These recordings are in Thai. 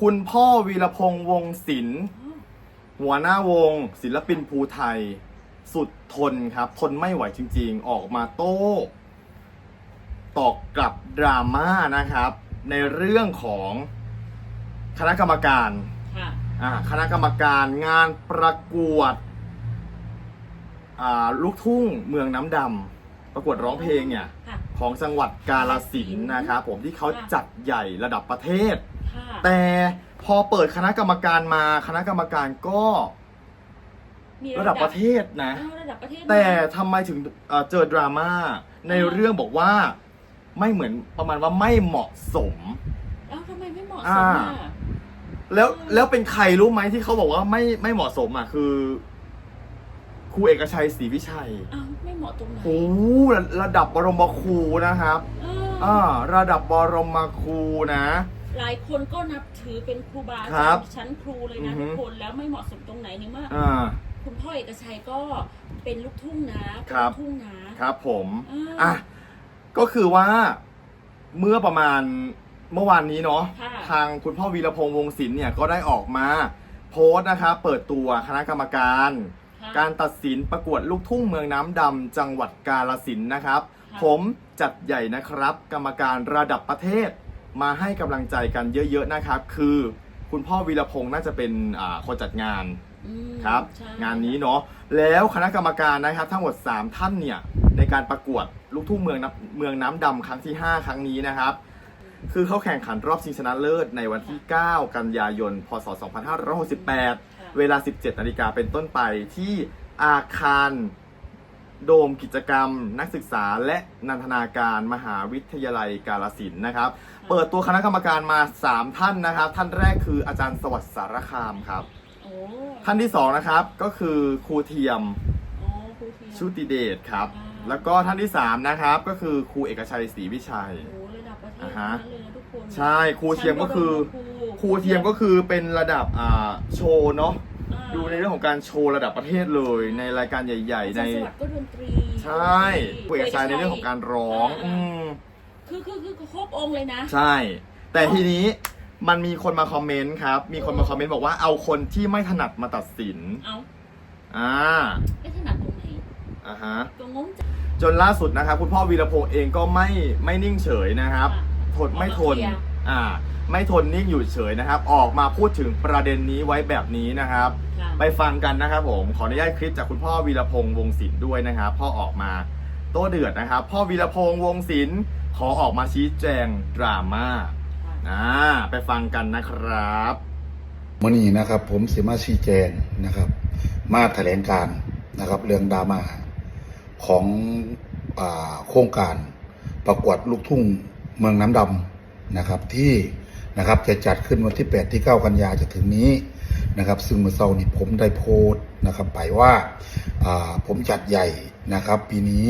คุณพ่อวีรพงษ์วงศิลป์หัวหน้าวง ศิลปินภูไทย สุดทนครับ ทนไม่ไหวจริงๆ ออกมาโต้ตอบกลับดราม่านะครับ ในเรื่องของคณะกรรมการค่ะอ่าคณะกรรมการงานประกวดอ่าลูกทุ่งเมืองน้ำดำประกวดร้องเพลงเนี่ย ค่ะ ของจังหวัดกาลสินธุ์นะครับผมที่เขาค่ะจัดใหญ่ระดับประเทศค่ะ แต่พอเปิดคณะกรรมการมาคณะกรรมการก็มีระดับประเทศนะอ้าวระดับประเทศแต่นะทำไมถึงเอ่อเจอดราม่าในเรื่องบอกว่าไม่เหมือนประมาณว่าไม่เหมาะสม เอ้าทำไมไม่เหมาะสอ่ามอะแล้วอืมแล้วเป็นใครรู้ไหมที่เขาบอกว่าไม่ไม่เหมาะสมอะคือครูเอกชัยศรีวิชัยเอ้าไม่เหมาะตรงไหนโอ้โหระระดับบรมครูนะครับเออออ่าระดับบรมครูนะ หลายคนก็นับถือเป็นครูบาอาครัจารบย์ชั้นครูเลยอืนะอฮึ ทุกคนแล้วไม่เหมาะสมตรงไหนนี่เมื่ออ่า คุณพ่อเอกชัยก็เป็นลูกทุ่งนะเป็นครับ ลูกทุ่งนะ ครับผมอ่าอะก็คือว่าเมื่อประมาณเมื่อวานนี้เนาะค่ะ ทางคุณพ่อวีรพงษ์วงศิลป์เนี่ยก็ได้ออกมา โพสต์นะครับเปิดตัวคณะกรรมการ ค่ะ การตัดสินประกวดลูกทุ่งเมืองน้ำดำจังหวัดกาลสินธุ์นะครับ ค่ะ ผมจัดใหญ่นะครับ กรรมการระดับประเทศ มาให้กำลังใจกันเยอะๆนะครับ คือ คุณพ่อวีรพงษ์น่าจะเป็นอ่าคนจัดงานอืมครับ ใช่งานนี้เนาะแล้วคณะกรรมการนะครับ ทั้งหมด 3 ท่านเนี่ยในการประกวดลูกทุ่งเมืองน้ำเมืองน้ำดำครั้งที่ 5 ครั้งนี้นะครับ คือเขาแข่งขันรอบชิงชนะเลิศในวันที่ 9 กันยายน พศ 2568เวลา 17 นาฬิกาเป็นต้นไปที่อาคาร โดมกิจกรรม นักศึกษาและนันทนาการมหาวิทยาลัยกาลสินธุ์นะครับ เปิดตัวคณะกรรมการมา 3 ท่านนะครับ ท่านแรกคืออาจารย์สวัสดิ์สารคามครับ โอ้ท่านที่2นะครับก็คือครูเทียมโอ้ครูเทียมชุติเดชครับอ่าแล้วก็ท่านที่3นะครับก็คือครูเอกชัยศรีวิชัย โอ้ระดับประเทศอ่าฮะทั้งนั้นเลยนะทุกคนใช่ครูเทียมก็คือชั้นบมครูเทียมก็คือเป็นระดับอ่าโชว์เนาะอ่า ดูในเรื่องของการโชว์ระดับประเทศเลย ในรายการใหญ่ ๆ ในอาจารย์สวัสดิ์ก็ดนตรีใช่ครูเอกชัยในเรื่องของการร้องอืมคือคือคือครบองค์เลยนะ ใช่ แต่ทีนี้มันมีคนมาคอมเมนต์ครับ มีคนมาคอมเมนต์บอกว่าเอาคนที่ไม่ถนัดมาตัดสิน เอาอ่า ไม่ถนัดตรงไหนอ่าฮะ ก็งงจัง จนล่าสุดนะครับ คุณพ่อวีรพงษ์เองก็ไม่ไม่นิ่งเฉยนะครับอะทนไม่ทน ออกมาเคลียร์ อ่า ไม่ทนนิ่งอยู่เฉยนะครับ ออกมาพูดถึงประเด็นนี้ไว้แบบนี้นะครับ ค่ะไปฟังกันนะครับผม ขออนุญาตคลิปจากคุณพ่อวีรพงษ์วงศิลป์ด้วยนะครับ พ่อออกมาโต้เดือดนะครับ พ่อวีรพงษ์วงศิลป์ขอออกมาชี้แจงดราม่าอ่าไปฟังกันนะครับ มื่อนี้นะครับผมสิมาชี้แจงนะครับ มาแถลงการนะครับเรื่องดราม่าของอาโครงการประกวดลูกทุ่งเมืองน้ำดำ นะครับที่นะครับจะจัดขึ้นวันที่ 8 ที่ 9 กันยาจะถึงนี้นะครับซึ่งเมื่อเช้านี้ผมได้โพสต์นะครับไปว่าผมจัดใหญ่นะครับปีนี้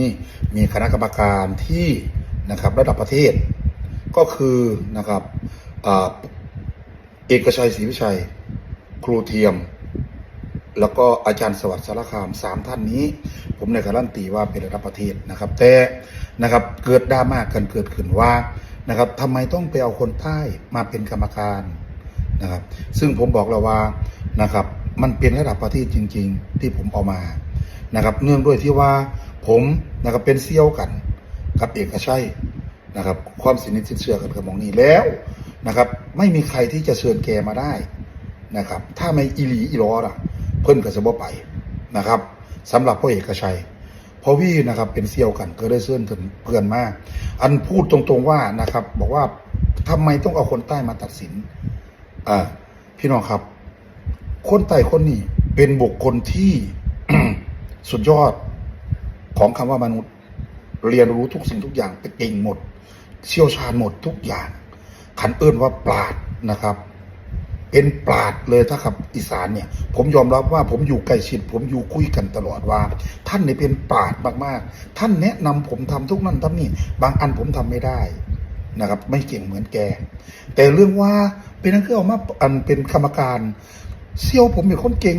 มีคณะกรรมการที่นะครับระดับประเทศ ก็คือนะครับอเอกชัยศรีวิชัย ครูเทียม แล้วก็อาจารย์สวัสดิ์สารคามสามท่านนี้ ผมในการันตีว่าเป็นระดับประเทศนะครับ แต่นะครับเกิดดราม่ากันเกิดขึ้นว่า นะครับทำไมต้องไปเอาคนใต้มาเป็นกรรมการนะครับ ซึ่งผมบอกแล้วว่านะครับ มันเป็นระดับประเทศจริง ๆ ที่ผมเอามานะครับ เนื่องด้วยที่ว่าผมนะครับเป็นเซี่ยวกันกับเอกชัยนะครับ ความสนิทชิดเชื่อกันกับมองนี้แล้วนะครับ ไม่มีใครที่จะเชิญแกมาได้นะครับ ถ้าไม่อีหลีอีรอล่ะ เพิ่นก็จะบ่ไปนะครับสำหรับพ่อเอกชัย พราะวี่นะครับเป็นเซียวกันก็ได้เชิญถึงเพื่อนมาก อันพูดตรงๆว่านะครับ บอกว่าทำไมต้องเอาคนใต้มาตัดสินอ่าพี่น้องครับ คนใต้คนนี้เป็นบุคคลที่สุดยอดของคำว่ามนุษย์ เรียนรู้ทุกสิ่งทุกอย่างไปเก่งหมด เชี่ยวชาญหมดทุกอย่าง ขันเอิ้นว่าปราดนะครับ เป็นปราดเลยถ้าขับอีสานเนี่ย ผมยอมรับว่าผมอยู่ใกล้ชิด ผมอยู่คุยกันตลอดว่า ท่านเนี่ยเป็นปราดมากๆ ท่านแนะนำผมทำทุกนั่นทำนี่บางอันผมทำไม่ได้นะครับ ไม่เก่งเหมือนแก แต่เรื่องว่าเป็นนั่นคือออกมาอันเป็นกรรมการเซี่ยวผมเป็นคนเก่ง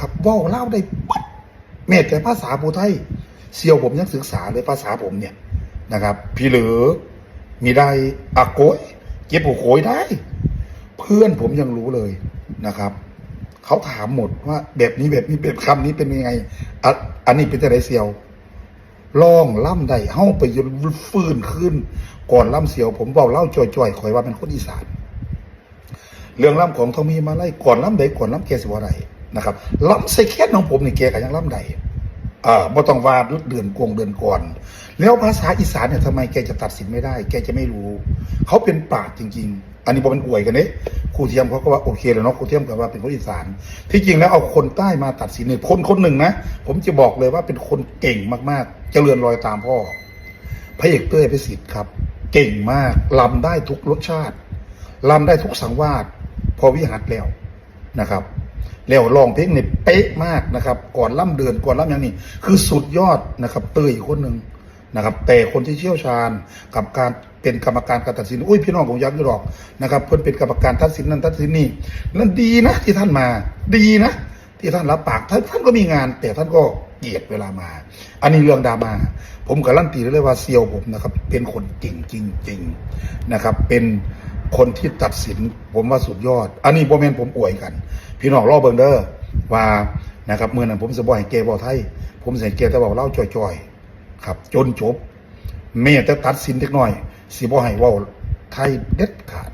ครับว่าเล่าได้ปัดแม้แต่ภาษาปูไทยเซี่ยวผมยังศึกษาเลยภาษาผมเนี่ยนะครับ พี่เหลือมีได้อะโกยเก็บหัวโขยได้ เพื่อนผมยังรู้เลยนะครับ เขาถามหมดว่าแบบนี้แบบนี้แบบคำนี้เป็นยังไงอ,อันนี้เป็นจะไรเสียวล่องล่ำใดเฮ้าไปยนฟื้นขึ้น ก่อนล่ำเสียว ผมบอกเล่าจ่อยๆคอยว่าเป็นคนอีสาน เรื่องล่ำของทองมีมาไล่ก่อนล่ำใดก่อนล่ำแกสิว่าไรนะครับล่ำใส่แค่ของผมนี่แกก็ยังล่ำใดอ่าบ่ต้องว่าเดือนกวงเดือนก่อน แล้วภาษาอีสานเนี่ยทำไมแกจะตัดสินไม่ได้ แกจะไม่รู้ เขาเป็นปราดจริง ๆ อันนี้บอเป็นอวยกันเนี่ยครูเทียมเขาก็ว่าโอเคแล้วเนาะครูเทียมก็ว่าเป็นคนอีสาน ที่จริงแล้วเอาคนใต้มาตัดสินเนี่ยคนคนหนึ่งนะผมจะบอกเลยว่าเป็นคนเก่งมากๆ เจริญรอยตามพ่อพระเอกเต้ยพิสิทธิ์ครับ เก่งมากลำได้ทุกรสชาติลำได้ทุกสังวาสพอวิหัดแล้วนะครับ แล้วร้องเพลงเนี่ยเป๊ะมากนะครับ ก่อนล่ำเดือนก่อนล่ำอย่างนี้ คือสุดยอดนะครับ เต้ยอีกคนหนึ่ง นะครับแต่คนที่เชี่ยวชาญกับการเป็นกรรมการการตัดสินอุ้ยพี่น้องผมย้ำอยู่หรอกนะครับเพื่อนเป็นกรรมการตัดสินนั่นตัดสินนี่นั่นดีนะที่ท่านมาดีนะที่ท่านรับปากท่านท่านก็มีงาน แต่ท่านก็เกียดเวลามา อันนี้เรื่องดราม่าผมการันตีได้เลยว่าเซียวผมนะครับ เป็นคนจริงจริงๆนะครับ เป็นคนที่ตัดสินผมว่าสุดยอด อันนี้โมเมนผมอวยกัน พี่น้องรอเบิงเด้อว่านะครับเมื่อนั้นผมจะบอกให้เกบอกไทย ผมให้เกแต่บอกเล่าจ่อยๆ ครับ จนจบแม่จะตัดสินเล็กน้อย สิบอกให้ว่าไทยเด็ดขาด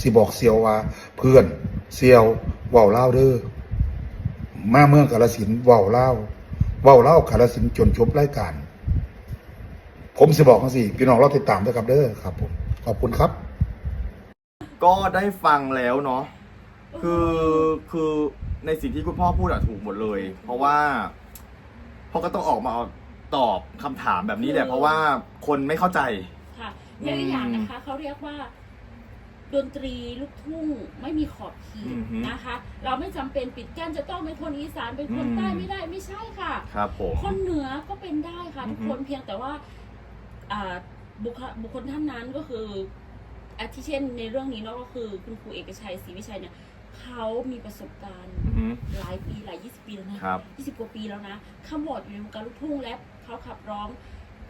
สิบอกเซียวว่าเพื่อนเซียวว่าเล่าเด้อมาเมืองกาลสินธุ์เว้าเล่าว้าเล่ากาลสินธุ์จนจบรายการ ผมสิบอกจังสิพี่น้องเราติดตามด้วยครับเด้อครับผมขอบคุณครับ ก็ได้ฟังแล้วเนาะคือคือในสิ่งที่คุณพ่อพูดอะถูกหมดเลย เพราะว่าพ่อก็ต้องออกมา ตอบคำถามแบบนี้แหละคือเพราะว่าคนไม่เข้าใจ ค่ะแล้วอีกอย่างนะคะเขาเรียกว่า ดนตรีลูกทุ่งไม่มีขอบเขอืตอฮึนะคะ เราไม่จำเป็นปิดกั้นจะต้องเป็นคนอีสานเป็นคนอืม ใต้ไม่ได้ไม่ใช่ค่ะ ครับผม คนเหนือก็เป็นได้ค่ะอืทุอกฮึคนเพียงแต่ว่าอ่าบุคบุคคลท่านนั้นก็คืออาทิเช่นในเรื่องนี้เนาะก็คือคุณครูเอกชัยศรีวิชัยเนี่ย เขามีประสบการณ์อือฮึหลายปีหลายยี่สิบปีแล้วนะครับ ยี่สิบกว่าปีแล้วนะขมวดอยู่ในวงการลูกทุ่งและเขาขับร้อง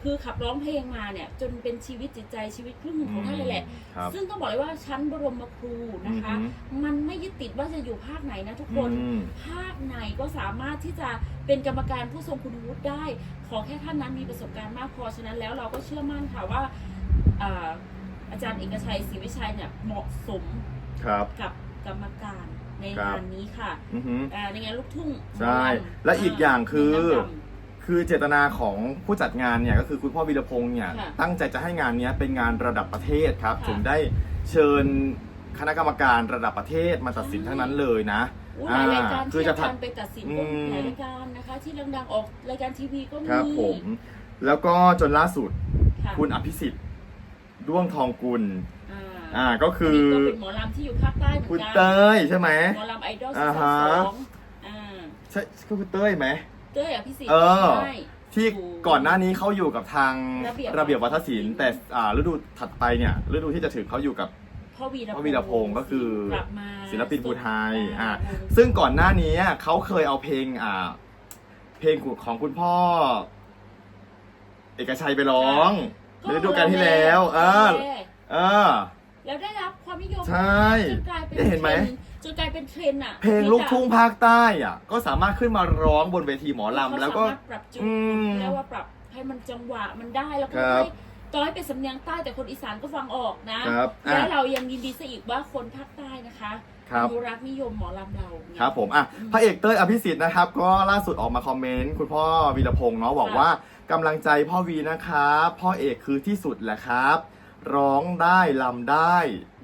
คือขับร้องเพลงมาเนี่ย จนเป็นชีวิตจิตใจชีวิตครึ่งหนึ่งของท่านเลยแหละ ครับ ซึ่งต้องบอกเลยว่าชั้นบรมครูนะคะ อือฮึมันไม่ยึดติดว่าจะอยู่ภาคไหนนะทุกคน อืม ภาคไหนก็สามารถที่จะเป็นกรรมการผู้ทรงคุณวุฒิได้ ขอแค่ท่านนั้นมีประสบการณ์มากพอ ฉะนั้นแล้วเราก็เชื่อมั่นค่ะว่าอ่าอาจารย์เอกชัยศรีวิชัยเนี่ยเหมาะสมครับ กับ กรรมการในครับงานนี้ค่ะอือฮึอ่าในงานลูกทุ่งใช่หมอำและอีกอย่างคือหมลำดำคือเจตนาของผู้จัดงานเนี่ยก็คือคุณพ่อวีรพงษ์เนี่ยค่ะตั้งใจจะให้งานเนี้ยเป็นงานระดับประเทศครับ ค่ะถึงได้เชิญคณะกรรมการระดับประเทศมาตัดสินทั้งนั้นเลยนะโอ้หลายรายการคือที่จะอาผัจาด รย์ไปตัดสินอืก็มหลายรายการนะคะ ที่ดังๆออกรายการทีวีก็มีครับผม แล้วก็จนล่าสุดค่ะคุณอภิสิทธิ์ด้วงทองกุล อ่าอ่าก็คือก็เป็นหมอลำที่อยู่ภาคใต้เหมือนคุณกันเต้ยใช่ไหม หมอลำไอดอลอ่าสฮะองอ่าใช่คือคุณเต้ยไหม เต้ยอภิสิทธิ์เออ ใช่ ที่ถูก่อนหน้านี้เขาอยู่กับทางระเบียบ ระเบียบวัฒนศิลป์แต่อ่าฤดูถัดไปเนี่ยฤดูที่จะถึงเขาอยู่กับ พ่อวีรพ่อวีรพงศ์ก็คือ กลับมาศิลปินภูไทยอ่าอ่าซึ่งก่อนหน้านี้เขาเคยเอาเพลงอ่าเพลงของคุณพ่อ เอกชัยไปร้องฤดูกาลที่แล้ว เออ เออ แล้วได้รับความนิยมใช่จนกลายเป็นได้เห็นไหม ทรด์จนกลายเป็นเทรนด์อะเพลงลูกทุ่งภาคใต้อะ ก็สามารถขึ้นมาร้องบนเวทีหมอลำแล้วก็ เขาสามารถปรับจูนอืมแล้วว่าปรับให้มันจังหวะมันได้แล้วก็ครับให้ต่อให้เป็นสำเนียงใต้แต่คนอีสานก็ฟังออกนะครับอะและเรายังยินดีซะอีกว่าคนภาคใต้นะคะครับ อนุรักษ์นิยมหมอลำเราเนี่ย ครับผมอะอืมพระเอกเต้ยอภิสิทธิ์นะครับ ก็ล่าสุดออกมาคอมเมนต์คุณพ่อวีรพงษ์เนาะบอกค่ะว่ากำลังใจพ่อวีนะครับ พ่อเอกคือที่สุดแหละครับ ร้องได้ลำได้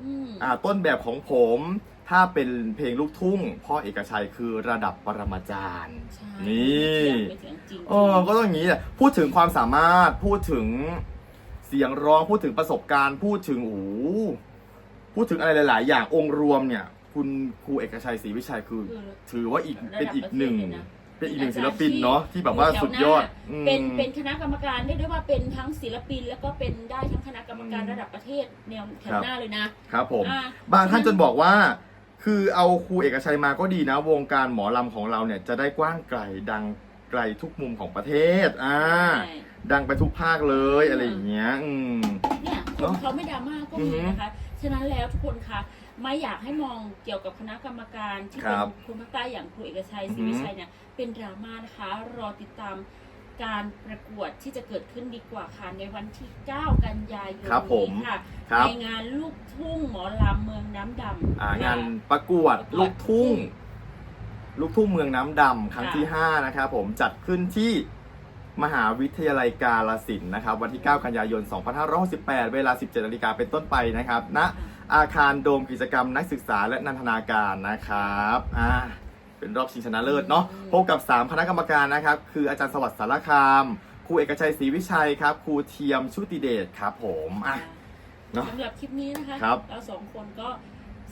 อืมอ่าต้นแบบของผมถ้าเป็นเพลงลูกทุ่ง พ่อเอกชัยคือระดับปรมาจารย์ใช่นี่ไม่เถียงจริงเออก็ต้องอย่างนี้แหละพูดถึงความสามารถพูดถึงเสียงร้องพูดถึงประสบการณ์ พูดถึงโอ้โหพูดถึงอะไรหลาย ๆ อย่างองค์รวมเนี่ย คุณครูเอกชัยศรีวิชัยคือคือถือว่าอีกระดับเป็นอีกหนึ่งประ เทศเลยนะเป็นอีกหนึ่งศิลปินเนาะที่แบบว่าสุดยอดอืม เป็นเป็นคณะกรรมการเรียกได้ว่าเป็นทั้งศิลปิน แล้วก็เป็นได้ทั้งคณะกรรมการอืม ระดับประเทศแนวแถครัวบหน้าเลยนะครับผม อ่าบางท่านจนบอกว่า คือเอาครูเอกชัยมาก็ดีนะ วงการหมอลำของเราเนี่ยจะได้กว้างไกลดังไกลทุกมุมของประเทศ อ่า ใช่ ดังไปทุกภาคเลยอะไรอย่างเงี้ย อืม เนี่ยคเนนอะเขาไม่ดราม่าก็อือมีฮึนะคะ ฉะนั้นแล้วทุกคนคะ ไม่อยากให้มองเกี่ยวกับคณะกรรมการที่คเป็รันบคนภาคใต้อย่างครูเอกชัยอือศฮึรีวิชัยเนี่ยเป็นดราม่านะคะ รอติดตามการประกวดที่จะเกิดขึ้นดีกว่าค่ะในวันที่ 9 กันยายนครับผมนี้ค่ะครับในงานลูกทุ่งหมอลำเมืองน้ำดำอ่างานค่ะประกวดประกวดลูกทุ่ง ลูกทุ่งเมืองน้ำดำครั้งค่ะที่ 5 นะครับผมจัดขึ้นที่ มหาวิทยาลัยกาลสินธุ์นะครับวันที่ 9 กันยายน 2568 เวลา 17นาฬิกาเป็นต้นไปนะครับณอาคารโดมกิจกรรมนักศึกษาและนันทนาการนะครับอ่าเป็นรอบชิงชนะเลิศเนาะอืมพบกับ 3 คณะกรรมการนะครับ คืออาจารย์สวัสดิ์สารคามครูเอกชัยศรีวิชัยครับครูเทียมชุติเดชครับผมอะเนอะสำหรับคลิปนี้นะคะครับเราสองคนก็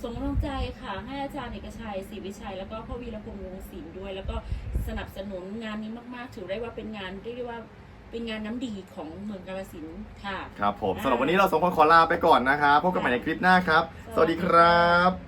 ส่งกำลังใจค่ะให้อาจารย์เอกชัยศรีวิชัย แล้วก็พ่อวีรพงษ์วงศ์ศิลป์ด้วย แล้วก็ สนับสนุนงานนี้มาก ๆ ถือได้ว่าเป็นงานเรียกได้ว่าเป็นงานน้ำดีของเมืองกาฬสินธุ์ค่ะ ครับผมอ่าสำหรับวันนี้เราสองคนขอลาไปก่อนนะครับพบกันใหม่ในคลิปหน้าครับ สวัสดีครับ